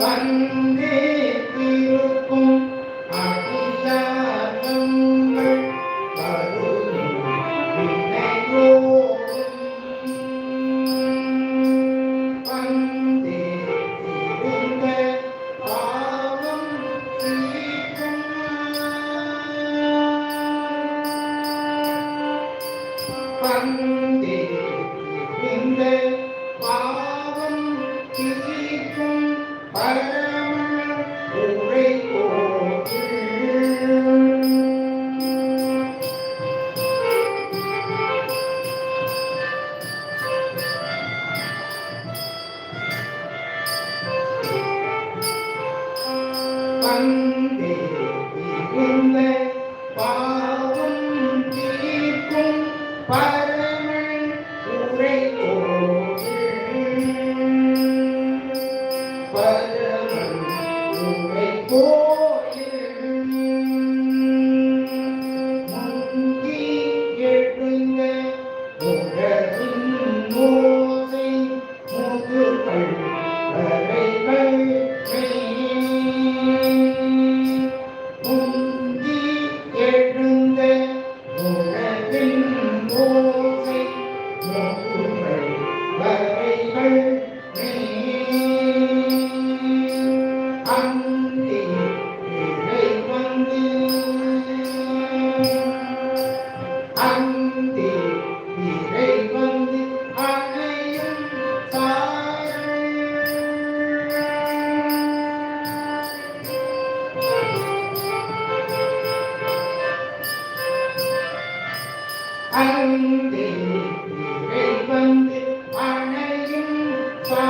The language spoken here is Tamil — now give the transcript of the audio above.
அங்கே இருக்கும் அடியார்கள் வந்தே திருந்த பாவம் தீர்க்கும் வந்தே திருந்த பாவம் தீர்க்கும் வந்தே இருந்த பாவம் தீர்க்கும் பரமன் உரை பரமன் உரை கோயில் முங்கி எழுந்த உறவின் மோசை முதுகள் Lord. அந்தே வந்து அணையும் பா